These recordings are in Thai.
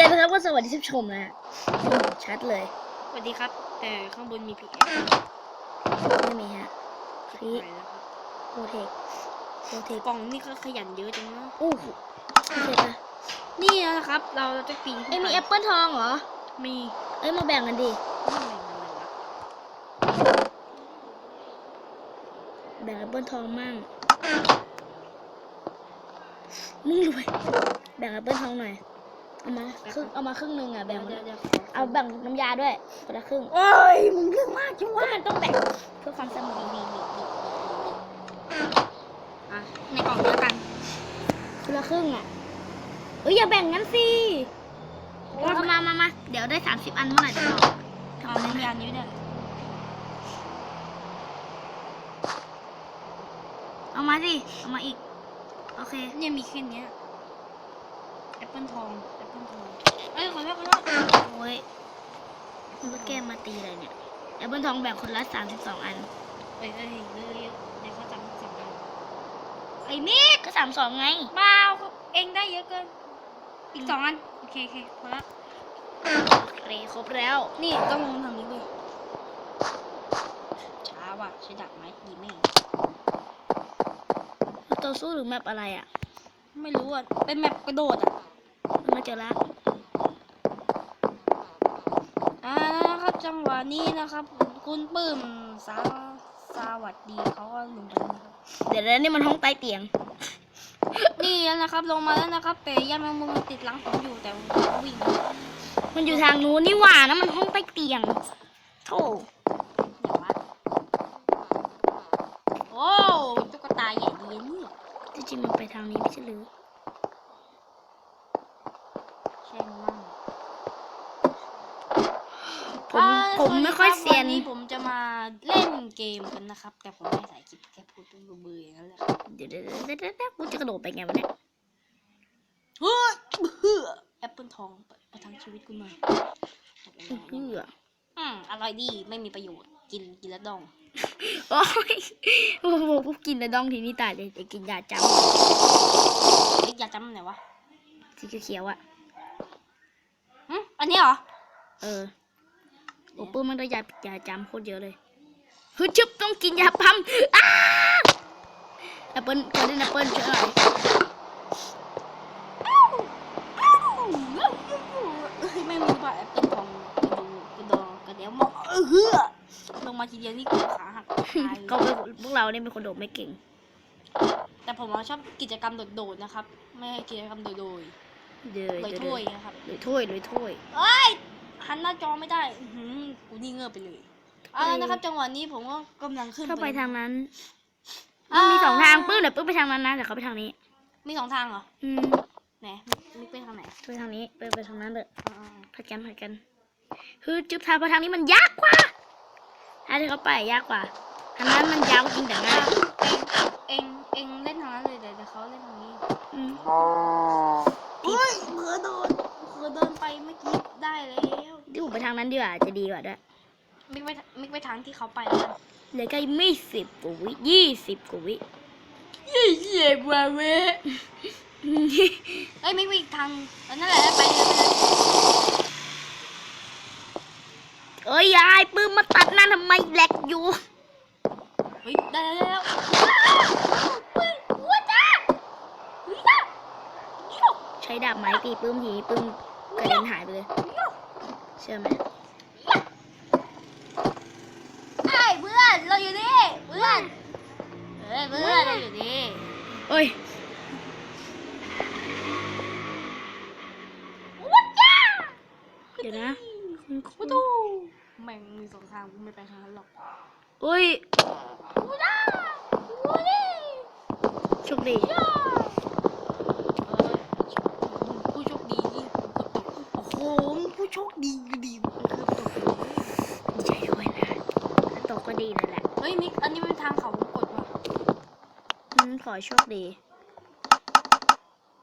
เลยนะครับว่าสวัสดีท่านผู้ชมนะฮะชัดเลยสวัสดีครับ แต่ข้างบนมีพีเอไม่มีฮะคลิกแล้วครับโปรเทคโปรเทคกล่องนี่ก็ขยันเยอะจังนะอู้หูโอเคปะนี่นะครับ เราจะปีนขึ้นเอ้ยไปมีแอปเปิลทองเหรอ มีเอ้ยมาแบ่งกันดิไม่มีอะไรวะแบ่งแอปเปิลทองมั่งมึงรวยแบ่งแอปเปิลทองหน่อย เอามาครึ่งเอามาครึ่งหนึ่งอะแบ่งมาเดี๋ยวเดี๋ยวขเอาแบ่งน้ำยาด้วยคนละครึ่งโอ้ยมึงเรื่องมากจังก็วะมันต้องแบ่งเพื่อความเสมอนี่นี่นี่อะในกล่องเดียวกันคนละครึ่งอะเอ้ยอย่าแบ่งงั้นสิเอามามามาเดี๋ยวได้สามสิบอันเมื่อไหร่จะบอกทำน้ำยานี้ไม่ได้เอามาสิ เอามาอีก โอเค เนี่ยมีแค่เนี้ย แอปเปิลทองแอปเปิลทองเอ้ยขอโทษขอโทษโอ้ยมันก็แก้มาตีอะไรเนี่ยแอปเปิลทองแบ่งคนละสามสิบสองอันเอ้ยเอ้ยเอ้ยเดี๋ยวเขาจำจำได้ไอ้มิกก็สามสองไงเปล่าเองได้เยอะเกิน อีกสองอันโอเคโอเคพอละโอเคครบแล้ว นี่ต้องลงทางนี้เลยช้าว่ะใช้ดักไม้ดีไหมตัวสู้หรือแมปอะไรอะ ไม่รู้อะ เป็นแมปกระโดดอะ มาเจอละอ่านะครับจังหวะนี้นะครับ คุณปื้มสาสวัสดีเขาก็ลงไปแล้วนะครับเดี๋ยวนะนี่มันห้องใต้เตียง นี่แล้วนะครับลงมาแล้วนะครับ แต่ยาแมงมุมมันติดหลังผมอยู่แต่ผมก็วิ่งมันอยู่ทางนู้นนี่หว่านะมันห้องใต้เตียงโธ่เดี๋ยววะโอ้ตุ๊กตาใหญ่ดีเนี่ยจริงๆมันไปทางนี้ไม่ใช่หรือ แช่งมั่ง ผมอ่าผมไม่ค่อยเซียนวันนี้ผมจะมาเล่นเกมกันนะครับ แต่ผมไม่ใส่คลิปแค่พูดเป็นเบื่อๆอย่างนั้นแหละเดี๋ยวเดี๋ยวเดี๋ยวเดี๋ยวเดี๋ยวกูจะกระโดดไปไงวะเนี่ยเฮ้ยเบื่อแอปเปิลทองประทังชีวิตกูหน่อยเพื่ออืมอร่อยดีไม่มีประโยชน์กินกินแล้วดองโอ้ยโอ้โหกูกินแล้วดองทีนี้ตายเลยจะกินยาจเอ๊ะอยากจำมันไหนวะำสีเขียวๆอะอืมอันนี้เหรอเออ โอ้ปื้มมันได้ยายาจำโคตรเยอะเลยฮึชึบต้องกินยาปั๊มอ้าแอปเปิ้ลเจอเล่นแอปเปิ้ลช่วยหน่อยเอ้ยไม่รู้ว่าแอปเปิลทองกระดูกกระดองกระเดียวมองเออเฮือลงมาทีเดียวนี่เกือบขาหักตายเลก็ยเป็นพวกเราเนี่ยเป็นคนโดดไม่เก่ง แต่ผมว่าชอบกิจกรรมโดดๆนะครับ ไม่ให้กิจกรรมโดยเดยๆเลยเดถ้วยยนะครับเลยถ้วยเลยถ้วยเอ้ยหันหน้าจอไม่ได้อื้อหือ กูนี่เงือบไปเลยเอาละนะครับ จังหวะนี้ผมก็กำลังขึ้นเข้าไปทางนั้นอ่ามันมีสองทางปื้มเดี๋ยวปื้มไปทางนั้นนะเดี๋ยวเขาไปทางนี้ มีสองทางเหรออืมไหนมิกไปทางไหนไปทางนี้ไปไปทางนั้นเลยอ่าผัดกันผัดกันคือจุดทางไปทางนี้มันยากกว่าถ้าที่เขาไปยากกว่าทางนั้นมันยาวจริงแต่ง่ายๆเองเองเล่นทางนั้นเลยเดี๋ยวเดี๋ยวเขาเล่นทางนี้อืมเฮ้ยเผลอโดนเผลอเดินไปเมื่อกี้ ได้แล้วที่ผมไปทางนั้นดีกว่าจะดีกว่าด้วยมิกไปมิกไปทางที่เขาไปแล้วกันเหลือแค่ไม่สิบกว่าวิยี่สิบกว่าวิยี่สิบกว่าเว้เอ้ยมิกไปอีกทางเออนั่นแหละไปเลยไปเลยเอ้ยยายปื้มมาตัดหน้าทำไมแหลกอยู่เฮ้ยได้แล้วได้แล้วปืนหัวจ้าเฮ้ยจ้าโยกใช้ดาบไม้ตีปื้มทีปื้ม กระเด็นหายไปเลยโยกเชื่อไหมไอ้เพื่อนเราอยู่นี่เพื่อนเอ้ยเพื่อนเราอยู่นี่เอ้ยหัวจ้าเดี๋ยวนะคุณคประรูตูแม่งมีสองทางกูไม่ไปทางนั้นหรอกเอ้ยหัวจ้าหัวนี่โชคดี ย่าเออผู้โชคดีนี่ผมกดตกโอ้โหผู้โชค ดีดีผมเกือตกดีใจด้วยนะถ้าตกก็ดีนั่นแหละเฮ้ยมิกอันนี้เป็นทางเขาวงกดว่ะอืมขอโชคดี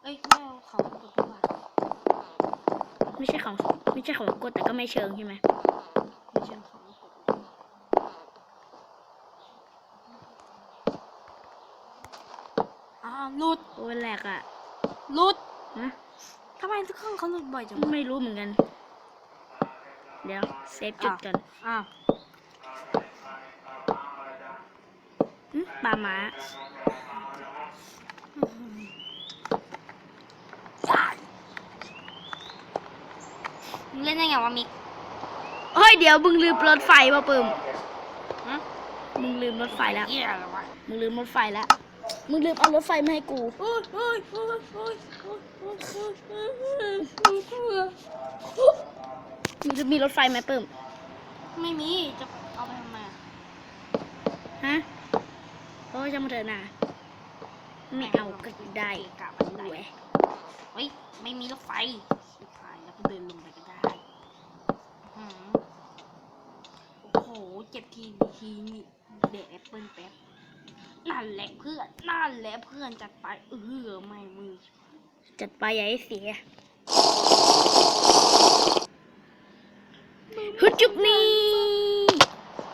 เอ้ยไม่เอาเขาวงกดดีกว่าไม่ใช่ของไม่ใช่ของกดแต่ก็ไม่เชิงใช่ไหมไม่เชิงเขาวงกดอ่าหลุดโอ้ยแหลกอะหลุดนะทำไมทุกครื่องเขาหลุดบ่อยจังวะไม่รู้เหมือนกัน เดี๋ยวเซฟจุดกันอ้าวหึปลาหมามึงเล่นได้ไงวะมิกเฮ้ยเดี๋ยวมึงลืมรถไฟป่ะปึ้มฮะมึงลืมรถไฟแล้วเหี้ยอะไรวะมึงลืมรถไฟแล้ว มึงลืมเอารถไฟมาให้กู มึงจะมีรถไฟไหมปึ้มไม่มี จะเอาไปทำไมอะฮะโอ้ยจะมาเถอะนะไม่เอาก็ได้กะมันได้เว้ยเฮ้ยไม่มีรถไฟชิบหายแล้วก็เดินลงไปก็ได้อื้อหือโอ้โหเจ็บทีทีนี่เด็กแอปเปิลแป๊บนั่นแหละเพื่อนนั่นแหละเพื่อนจัดไปเออไม่มือจัดไปอย่าให้เสีย ฮึดจุกนี้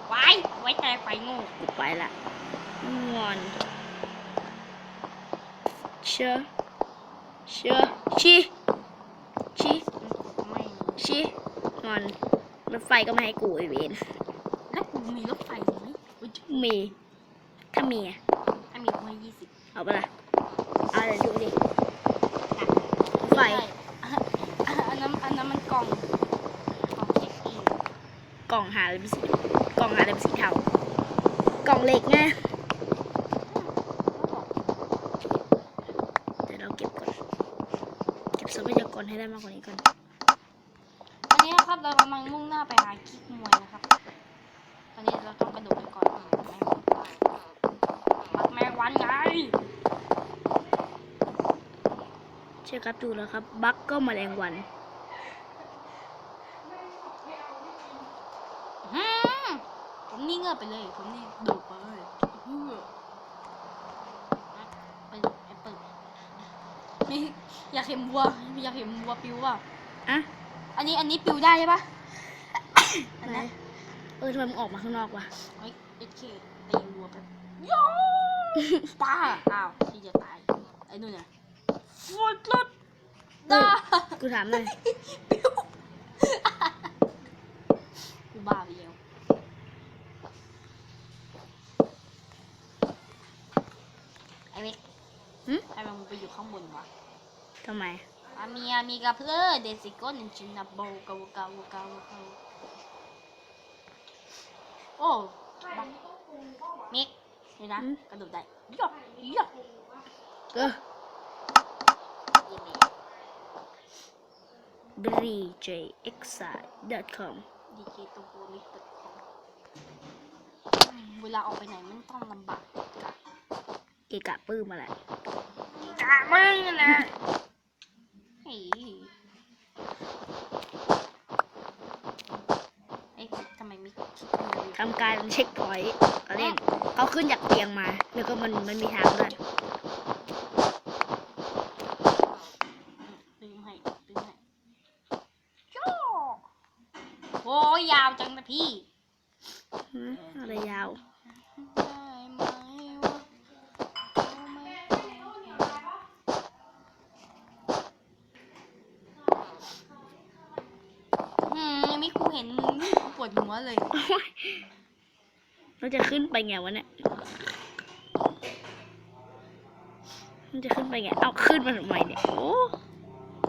ไว้ไว้ใจไฟโง่กูไปละงอนเชื่อเชื่อชีชีไม่ชีงอนรถไฟก็ไม่ให้กูไอเวนแล้วกูมีรถไฟไหมอุ๊ยมีถ้ามีอะถ้ามีกูให้ยี่สิบเอาไปะละเอาเดี๋ยวดูดิรถไฟอันนั้นอันนั้นมันกล่องกล่องเช็คอิน กล่องหาอะไรเป็นสีกล่องหาอะไรเป็นสีเทากล่องเหล็กไงเดี๋ยวเราเก็บก่อนเก็บทรัพยากรให้ได้มากกว่านี้ก่อนตอนนี้นะครับเรากำลังมุ่งหน้าไปหาคิกมวยนะครับ ตอนนี้เราต้องกระโดดไปก่อนปัดแมงวันไงใช่ครับดูแล้วครับ บักก็แมลงวัน อืมผมนี่ เงือบไปเลย ผมนี่โดดไปเพื่อไปแอปเปิลนี่อยากเห็นวัว อยากเห็นวัวปิวอะอะอันนี้อันนี้ปิวได้ใช่ปะอันไหนนั้นเออทำไมมึงออกมาข้างนอกวะเฮ้ยเอ็ดเคตีวัวแบบโย่ป้าอ้าวที่จะตายไอ้นู่นน่ะฟดรถได้กูถามหน่อยปิวกูบ้าไปแล้วไอ้เวก หึ ไอ้ มันไปอยู่ข้างบนวะทำไมอามีอามีกับเพื่อเดซิโก้นจินาโบกาวกาวกาวกาวโอ้บักมิกนี่นะอืมกระโดดได้ย่อย่อเออเยี่ยมเลย bjexide.com ดีเจตัวโบลิกตึกเวลาออกไปไหนมันต้องลำบากกะเกะกะปื้มมาแห ละกะมึงนะเฮ้ยเอ๊ะทำไมมิกคิดมือทำการเช็คพอยต์เขาเล่นเขาขึ้นจากเตียงมา แล้วก็มันมันมีทางด้วยดึงให้ดึงให้โจ้โอ้ยยาวจังนะพี่หืมอะไรยาวได้ไหมว เลย เราจะขึ้นไปไงวะเนี่ยมันจะขึ้นไปไง เอาขึ้นมาทำไมเนี่ย โอ้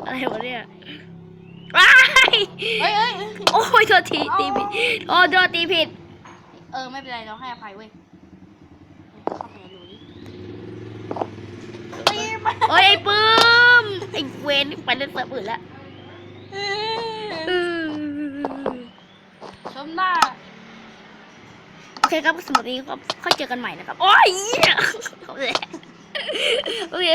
อะไรวะเนี่ยว้ายเฮ้ยเฮ้ยโอ้ยโทษทีตีผิดโอ้โทษตีผิด เออไม่เป็นไรเราให้อภัยเว้ยเข้าไปดูดิตีมาโอ้ยไอ้ปื้มไอ้เวนนี่ไปเล่นเซิร์ฟอื่นละเออ ช มหน้า โอเคครับสำหรับวันนี้ก็ค่อยเจอกันใหม่นะครับ โอ้ยเหี้ยโอเคโอเค